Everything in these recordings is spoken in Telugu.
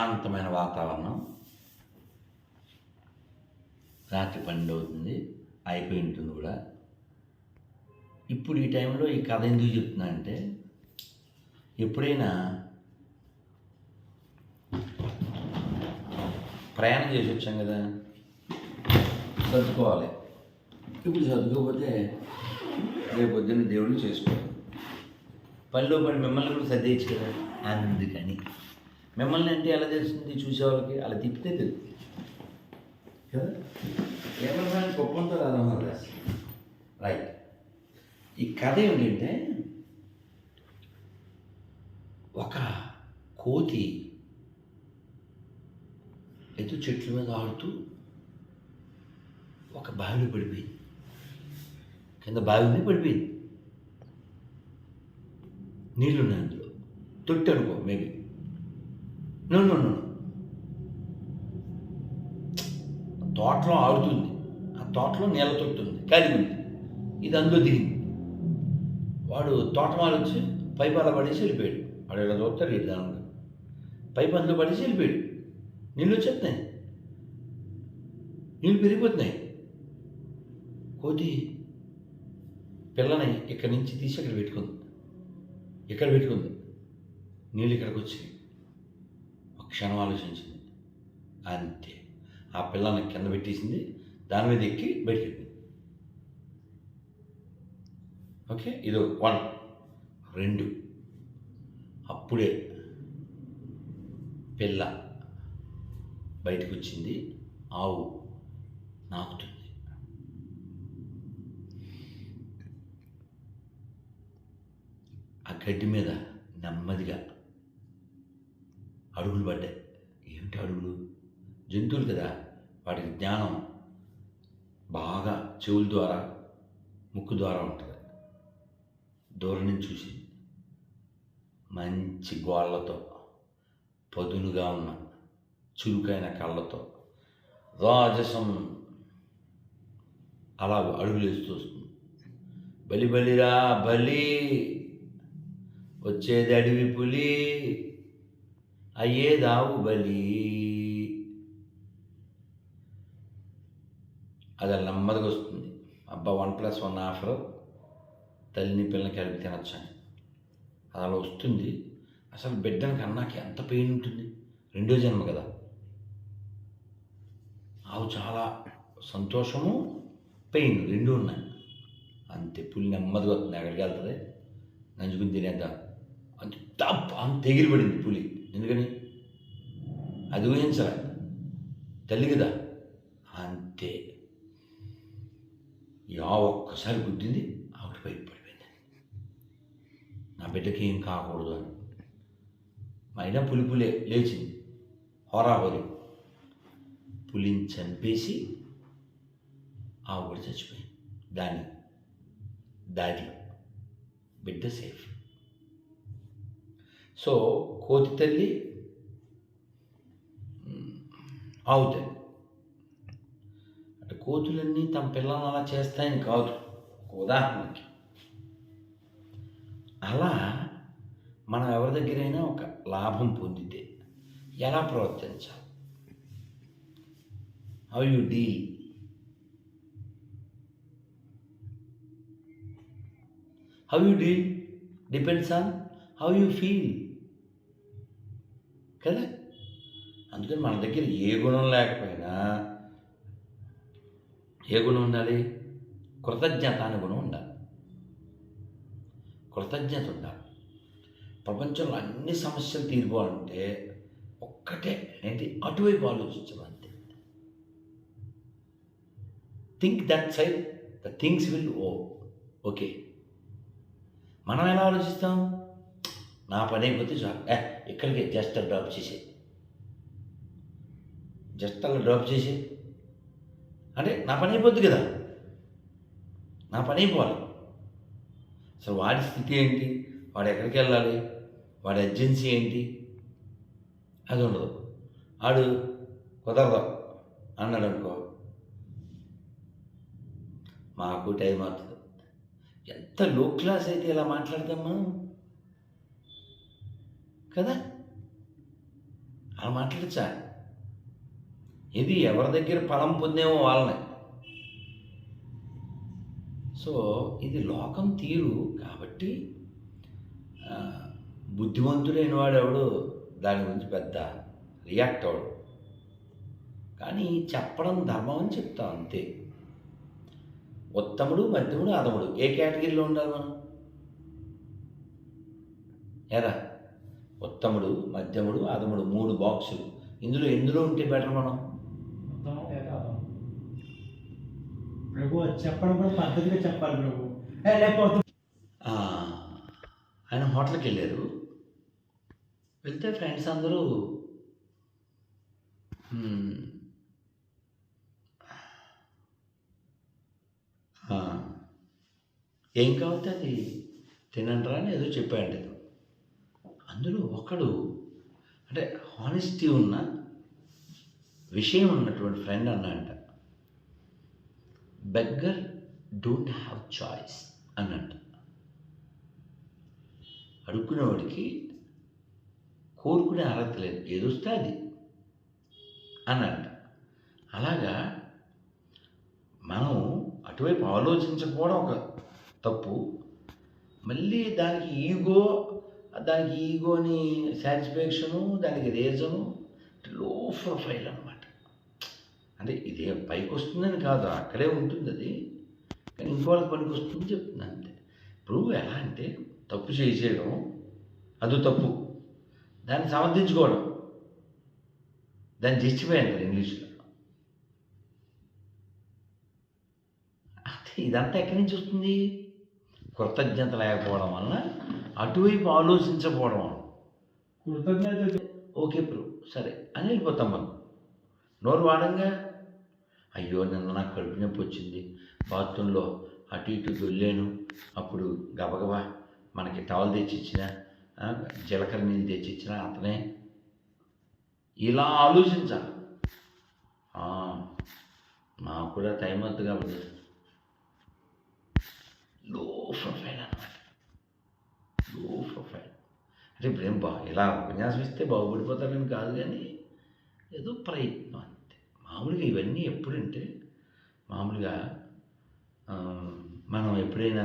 ప్రశాంతమైన వాతావరణం. రాత్రి పన్నెండు అవుతుంది అయిపోయి ఉంటుంది కూడా. ఇప్పుడు ఈ టైంలో ఈ కథ ఎందుకు చెప్తున్నా అంటే ఎప్పుడైనా ప్రయాణం చేసి వచ్చాం కదా సర్దుకోవాలి. ఇప్పుడు సర్దుకోకపోతే రేపు పొద్దున్న దేవుడు చేసుకోవాలి. పనిలో పని మిమ్మల్ని కూడా సర్దేయచ్చు కదా. అందుకని. మిమ్మల్ని అంటే ఎలా తెలుస్తుంది చూసేవాళ్ళకి? అలా తిప్పితే తెలుస్తుంది. కదా? ఏమన్నా గొప్పంతో రైట్ ఈ కథ ఏమిటంటే ఒక కోతి ఎత్తు చెట్ల మీద ఆడుతూ ఒక బావిలో పడిపోయింది. కింద బావి పడిపోయింది. నీళ్ళున్నాయి అందులో. తొట్టి అనుకో మేబీ. నో నో నో తోటలో ఆడుతుంది ఆ తోటలో నీళ్ళ తొట్టి కాలి ఉంది. ఇది అందులో దిగింది. వాడు తోటమాలు వచ్చి పైపు అలా పడేసి వెళ్ళిపోయాడు. వాడు ఇలా చూస్తారు ఈ దానిలో పైపు అందులో పడేసి వెళ్ళిపోయాడు. నీళ్ళు వచ్చేస్తున్నాయి. నీళ్ళు పెరిగిపోతున్నాయి. కోతి పిల్లని ఇక్కడి నుంచి తీసి ఇక్కడ పెట్టుకుంది. ఇక్కడ పెట్టుకుంది. నీళ్ళు ఇక్కడికి వచ్చినాయి క్షణం ఆలోచించింది. అంతే. ఆ పిల్లని కింద పెట్టేసింది. దాని మీద ఎక్కి బయటకెళ్ళింది ఓకే? ఇది వన్. రెండు. అప్పుడే పిల్ల బయటకు వచ్చింది ఆవు నాకుతుంది. ఆ గడ్డి మీద నెమ్మదిగా అడుగులు పడ్డాయి. ఏమిటి అడుగులు? జంతువులు కదా. వాటికి జ్ఞానం బాగా చెవుల ద్వారా ముక్కు ద్వారా ఉంటుంది. దూరం నుంచి చూసి మంచి గోళ్ళతో పదునుగా ఉన్న చురుకైన కళ్ళతో రాజసం అలా అడుగులు వేస్తూ వస్తుంది. బలి బలిరా బలి వచ్చేది అడవి పులి. అయ్యేదావు బలి. అది అలా నెమ్మదిగా వస్తుంది. అబ్బా వన్ ప్లస్ వన్ ఆఫర్. తల్లిని పిల్లని కలిపి తినొచ్చని అది అలా వస్తుంది. అసలు బిడ్డనికి కన్నాకి ఎంత పెయిన్ ఉంటుంది. రెండో జన్మ కదా. ఆవు చాలా సంతోషము పెయిన్ రెండు ఉన్నాయి. అంతే పులి నెమ్మదిగా వస్తుంది. అక్కడికి వెళ్తుంది? నంచుకుని తినేద్దా. అంత అంత ఎగిరిపడింది పులి. ఎందుకని? అది ఊహించాలి తల్లి కదా. అంతే. యా ఒక్కసారి గుద్దింది ఆవిడ బయట పడిపోయింది. నా బిడ్డకి ఏం కాకూడదు అని. అయినా పులి పులే లేచింది. హోరాహోరి పులిని చంపేసి ఆవిడ చచ్చిపోయింది. దాని దారిలో బిడ్డ సేఫ్. సో కోతి తల్లి ఆవు తల్లి. అంటే కోతులన్నీ తమ పిల్లల్ని అలా చేస్తాయని కాదు. ఉదాహరణకి. అలా మనం ఎవరి దగ్గరైనా ఒక లాభం పొందితే ఎలా ప్రవర్తించాలి? How you deal how you deal depends on how you feel కదా అందుకని మన దగ్గర ఏ గుణం లేకపోయినా ఏ గుణం ఉండాలి? కృతజ్ఞత అనే గుణం ఉండాలి. కృతజ్ఞత ఉండాలి. ప్రపంచంలో అన్ని సమస్యలు తీరిపోవాలంటే ఒక్కటే ఏంటి? అటువైపు ఆలోచించడం అంతే. Think that side the things will oh okay మనం ఎలా ఆలోచిస్తాం? నా పని అయిపోతే ఇక్కడికి జస్ట్ డ్రాప్ చేసే జస్ట్ అలా డ్రాప్ చేసి అంటే నా పని అయిపోద్ది కదా. నా పని అయిపోవాలి. అసలు వాడి స్థితి ఏంటి? వాడు ఎక్కడికి వెళ్ళాలి? వాడి ఎర్జెన్సీ ఏంటి? అది ఉండదు. ఆడు కుదరదు. అన్నాడు అనుకో. మాకు టైం అవుతుంది. ఎంత లో క్లాస్ అయితే ఇలా మాట్లాడతామా? కదా? అలా మాట్లాడచ్చా? ఇది ఎవరి దగ్గర ఫలం పొందేమో వాళ్ళని. సో ఇది లోకం తీరు కాబట్టి బుద్ధిమంతుడైన వాడు ఎవడు? దాని గురించి పెద్ద రియాక్ట్ అవడు కానీ చెప్పడం ధర్మం అని చెప్తాం అంతే. ఉత్తముడు మధ్యముడు అధముడు ఏ కేటగిరీలో ఉండాలి మనం? ఎరా ఉత్తముడు మధ్యముడు అధముడు మూడు బాక్సులు. ఇందులో ఎందులో ఉంటే బెటర్ మనం. ప్రభు చెప్పడం కూడా పద్ధతిగా చెప్పాలి ప్రభు. లేకపోతే ఆయన హోటల్కి వెళ్ళారు. వెళ్తే ఫ్రెండ్స్ అందరూ "హ్మ్, ఆ, ఏం కావాలి అది? తినండ్రా అని ఏదో చెప్పాడు అందులో ఒకడు అంటే హానెస్టీ ఉన్న విషయం ఉన్నటువంటి ఫ్రెండ్ అన్నంట బెగ్గర్ డోంట్ హ్యావ్ చాయిస్ అన్నట్టు. అడుక్కునేవాడికి కోరుకునే అర్హత లేదు. ఏదొస్తే అది అన్నట్ట. అలాగా మనం అటువైపు ఆలోచించకపోవడం ఒక తప్పు. మళ్ళీ దానికి ఈగో దానికి ఈగోని సాటిస్ఫాక్షను దానికి రీజను లో ప్రొఫైల్ అనమాట అంటే ఇదే పైకి వస్తుందని కాదు అక్కడే ఉంటుంది అది. కానీ ఇంకోళ్ళకి పనికి వస్తుంది చెప్తుంది అంతే. ఇప్పుడు ఎలా అంటే తప్పు చేసేయడం అది తప్పు. దాన్ని సమర్థించుకోవడం. దాన్ని జస్టిఫై అంటారు ఇంగ్లీష్లో అంటే ఇదంతా ఎక్కడి నుంచి వస్తుంది? కృతజ్ఞత లేకపోవడం వలన అటువైపు ఆలోచించకపోవడం కృతజ్ఞత ఓకే బ్రో సరే అని వెళ్ళిపోతాం మనం. నోరు వాడంగా? అయ్యో నిన్న నాకు కడుపు నొప్పి వచ్చింది. బాత్రూంలో అటు ఇటు దొల్లాను. అప్పుడు గబగబా మనకి టవల్ తెచ్చిచ్చిన జీలకర్ర నీళ్ళు తెచ్చిచ్చిన అతనే. ఇలా ఆలోచించాలి. నాకు కూడా టైం వద్దు కాబట్టి. లో ప్రొఫైల్ లో ప్రొఫైల్ అంటే ఇప్పుడు ఏం బా ఇలా ఉపన్యాసం ఇస్తే బాగుపడిపోతారని కాదు కానీ ఏదో ప్రయత్నం అంతే. మామూలుగా ఇవన్నీ ఎప్పుడంటే మామూలుగా మనం ఎప్పుడైనా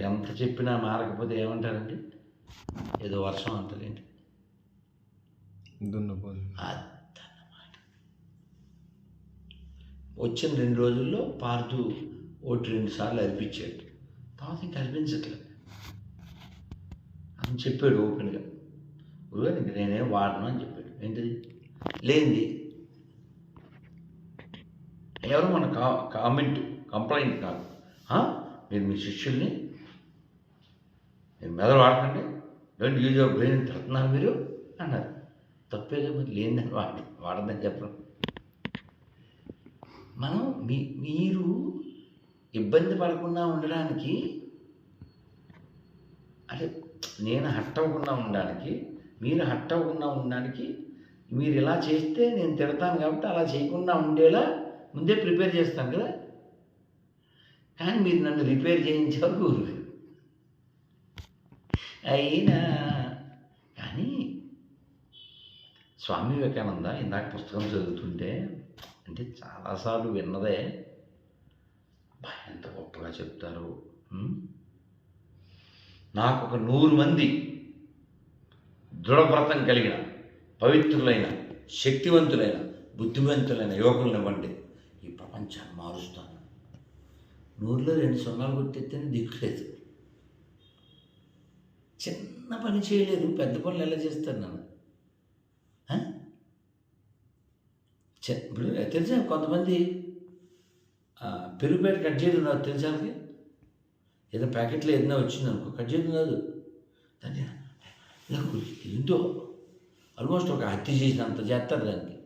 ఎంత చెప్పినా మారకపోతే ఏమంటారండి? ఏదో వర్షం అంటారేంటి దున్నపోదు అదన్నమాట. వచ్చిన రెండు రోజుల్లో పార్తు ఒకటి రెండు సార్లు అర్పించాడు. తర్వాత ఇంకా అర్పించట్లేదు. అని చెప్పాడు ఓపెన్గా. గురుగారు ఇంక నేనేం వాడను అని చెప్పాడు. ఏంటిది? లేనిది. ఎవరు మన కా కామెంట్ కంప్లైంట్ కాదు మీరు మీ శిష్యుల్ని? మీరు మెదడు వాడకండి. డోంట్ యూజ్ యువర్ బ్రెయిన్ అని తిడుతున్నారు మీరు? అన్నారు. తప్పేదో మరి లేనిదని వాడి వాడదని చెప్పడం మనం మీ మీరు ఇబ్బంది పడకుండా ఉండడానికి అంటే నేను హట్ అవ్వకుండా ఉండడానికి మీరు హట్ అవ్వకుండా ఉండడానికి మీరు ఇలా చేస్తే నేను తిడతాను కాబట్టి అలా చేయకుండా ఉండేలా ముందే ప్రిపేర్ చేస్తాను కదా. కానీ మీరు నన్ను రిపేర్ చేయించారు అయినా కానీ స్వామి వివేకానంద ఇందాక పుస్తకం చదువుతుంటే అంటే చాలాసార్లు విన్నదే ఎంత గొప్పగా చెప్తారు. నాకు ఒక నూరు మంది దృఢవ్రతం కలిగిన పవిత్రులైన శక్తివంతులైన బుద్ధిమంతులైన యువకులను ఇవ్వండి. ఈ ప్రపంచాన్ని మారుస్తాను. నూరులో రెండు సున్నాలు కొట్టేస్తేనే దిక్కులేదు చిన్న పని చేయలేదు. పెద్ద పనులు ఎలా చేస్తారు నన్ను? ఇప్పుడు తెలుసా? కొంతమంది ఆ, పెరుగు ప్యాకెట్ కట్ చేయడం నాకు తెలుసా ఏదో ప్యాకెట్లో ఏదైనా వచ్చింది అనుకో కట్ చేయడం కాదు. దాన్ని నాకు ఏంటో ఆల్మోస్ట్ ఒక హత్య చేసినంత చేస్తారు దానికి.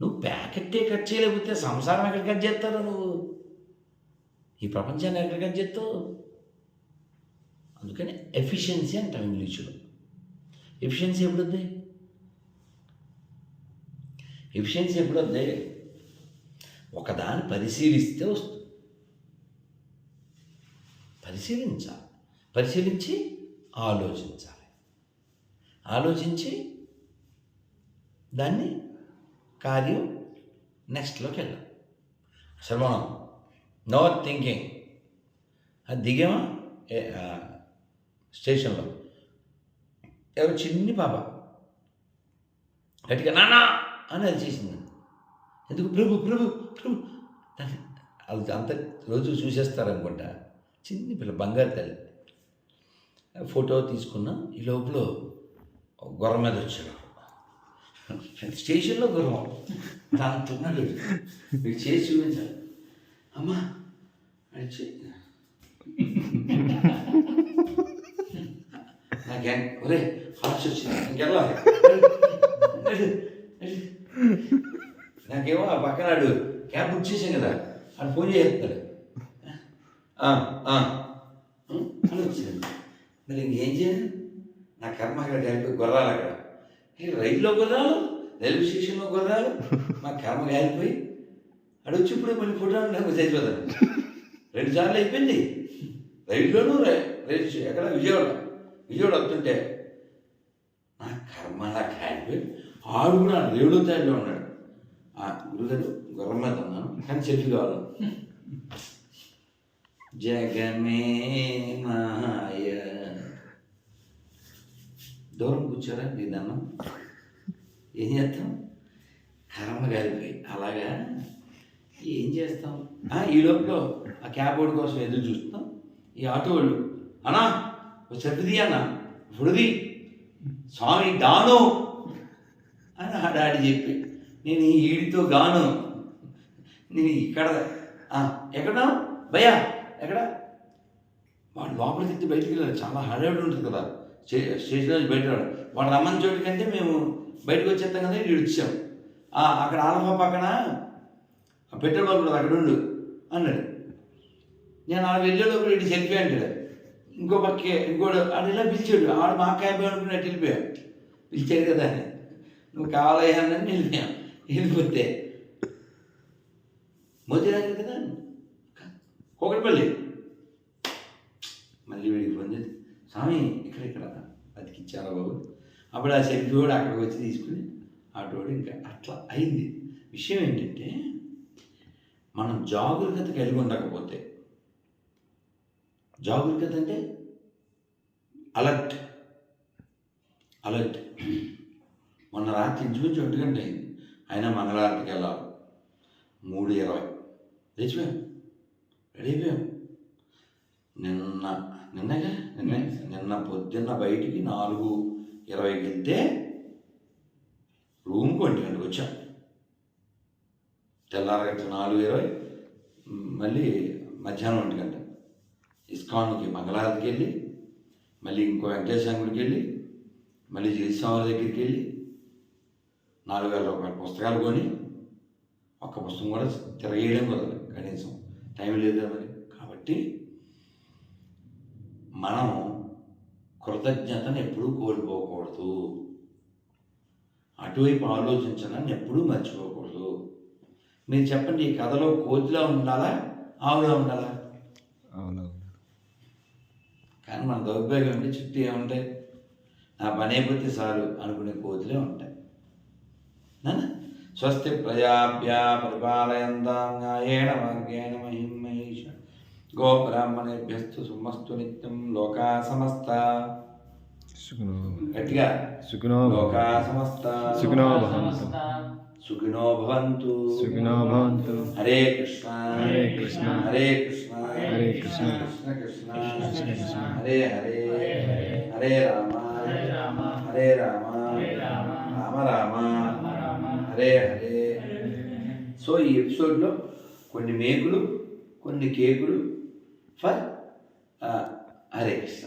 నువ్వు ప్యాకెట్టే కట్ చేయలేకపోతే సంసారం ఎక్కడ కట్ చేస్తారు నువ్వు? ఈ ప్రపంచాన్ని ఎక్కడ కట్ చేస్తావు? అందుకని ఎఫిషియన్సీ అంటాం ఇంగ్లీష్లో. ఎఫిషియన్సీ ఎప్పుడు వద్ది ఎఫిషియన్సీ ఎప్పుడు వద్ది ఒకదాన్ని పరిశీలిస్తే వస్తుంది. పరిశీలించాలి. పరిశీలించి ఆలోచించాలి. ఆలోచించి దాన్ని కార్యం నెక్స్ట్లోకి వెళ్ళాం అసలు మనం నో థింకింగ్ అది దిగామా? స్టేషన్లో. ఎవరు చిన్ని పాప. గట్టిగా నానా అని అది చేసింది. ఎందుకు? ప్రభు ప్రభు ప్రభు! అది అంత రోజు చూసేస్తారనుకుంటా. చిన్ని పిల్ల బంగారు తల్లి. ఫోటో తీసుకున్నా ఈ లోపల గుర్రం మీద వచ్చాడు. స్టేషన్లో గుర్రం. దాంతో ఉన్నాడు మీరు చేసి చూపించాలి. అమ్మా అడిచి నాకేం ఒరే హార్స్ వచ్చింది. ఇంకెళ్ళాలి నాకేమో ఆ పక్కనాడు క్యాబ్ బుక్ చేసాం కదా. అని ఫోన్ చేస్తాడు అని వచ్చింది మరి ఇంకేం చేయను నా కర్మ అక్కడ కలిపి గుర్రాలు అక్కడ. రైల్లో గుర్రాలు? రైల్వే స్టేషన్లో గుర్రాలు? మా కర్మ కాలిపోయి అడొచ్చి ఇప్పుడు మళ్ళీ ఫోటో నాకు చచ్చిపోతాను. రెండు సార్లు అయిపోయింది. రైల్లోనూ రై- రైలు ఎక్కడ? విజయవాడ. విజయవాడ వస్తుంటే నా కర్మ అలా కాలిపోయి ఆడు కూడా రేవుడు తయారులో ఉన్నాడు. ఆ గురుగారు గుర్రం మీద ఉన్నాను కానీ చెట్లు కావాలి. జగమే మాయ. దూరం కూర్చోరా నీ ఏం చేస్తాం? కర్మ కలిపి. అలాగా? ఏం చేస్తాం? ఈ లోపల ఆ క్యాబ్ వాడి కోసం ఎదురు చూస్తాం ఈ ఆటో వాళ్ళు అన్నా ఓ అన్న. ఇప్పుడుది స్వామి గాను. అని ఆ డాడీ చెప్పి నేను ఈ ఈడితో గాను. నేను ఇక్కడ ఎక్కడ భయా ఎక్కడ? వాడు లోపలికి ఎత్తి బయటికి వెళ్ళాలి చాలా హడావిడి ఉంటుంది కదా. స్టే స్టేషన్ నుంచి బయట రావడం. వాడు రమ్మని చోటు కంటే మేము బయటకు వచ్చేస్తాం కదా ఇటు వచ్చాం అక్కడ ఆలఫా పక్కన ఆ పెట్రోల్ బంక్ కూడా అక్కడ ఉండు అన్నాడు. నేను అలా వెళ్ళేటప్పుడు ఇటు సెల్ఫీ అంటాడు. ఇంకో పక్కే ఇంకోడు ఆడు ఇలా పిలిచాడు. ఆడు మా క్యాబ్ అనుకున్నట్టు వెళ్ళిపోయాం పిలిచాడు కదా అని. నువ్వు కావాలయ్యా అని వెళ్ళిపోయాం. వెళ్ళిపోతే మోతీరాజు కదా కోకటిపల్లి మళ్ళీ వీడికి ఫోన్ చేసి స్వామి ఇక్కడ ఇక్కడ బతికిచ్చారా బాబు? అప్పుడు ఆ సెల్ఫీ కూడా అక్కడికి వచ్చి తీసుకుని ఆటోడు ఇంకా అట్లా అయింది. విషయం ఏంటంటే మనం జాగ్రత్త కలిగి ఉండకపోతే జాగ్రత్త అంటే అలర్ట్. అలర్ట్. మొన్న రాత్రి ఇంచుమించు ఒంటి గంట అయింది. అయినా మంగళారతికి వెళ్ళాలి మూడు ఇరవై. లేచిపోయాం. అయిపోయాం నిన్న నిన్నగా? నిన్న? నిన్న. పొద్దున్న బయటికి నాలుగు ఇరవైకి వెళ్తే రూమ్కి ఒంటి గంటకు వచ్చాం. తెల్లారగట్ట నాలుగు ఇరవై మళ్ళీ మధ్యాహ్నం ఒంటి గంట. ఇస్కాన్కి మంగళారతికి వెళ్ళి మళ్ళీ ఇంకో వెంకటేశ్వర గుడికి వెళ్ళి మళ్ళీ జయస్వామి దగ్గరికి వెళ్ళి నాలుగు వేల రూపాయల పుస్తకాలు కొని ఒక్క పుస్తకం కూడా తిరగేయడం కుదరదు కనీసం. టైం లేదు మరి. కాబట్టి మనం కృతజ్ఞతను ఎప్పుడూ కోల్పోకూడదు. అటువైపు ఆలోచించడాన్ని ఎప్పుడూ మర్చిపోకూడదు. మీరు చెప్పండి ఈ కథలో కోతిలా ఉండాలా ఆవులా ఉండాలా? అవునవును. కానీ మన దౌర్భాగ్యం అంటే చుట్టూ ఏముంటాయి? నా పని అయిపోతే చాలు అనుకునే కోతులే ఉంటాయి. నాన్న స్వస్తి ప్రజాభ్య పరిపాలయంతాం న్యాయేణ మార్గేణ మహిం మహిష గోబ్రాహ్మణేభ్యస్తు సుమస్తు నిత్యం లోకా సమస్త గట్టిగా। సుఖినో లోకా సమస్త సుఖినో భవంతు సుఖినో భవంతు సుఖినో భవంతు హరే కృష్ణ హరే కృష్ణ హరే కృష్ణ హరే కృష్ణ కృష్ణ కృష్ణ కృష్ణ కృష్ణ హరే హరే హరే రామ హరే రామ రామ రామ హరే హరే. సో ఈ ఎపిసోడ్లో కొన్ని మేకులు కొన్ని కేకులు ఫర్ హరే కృష్ణ.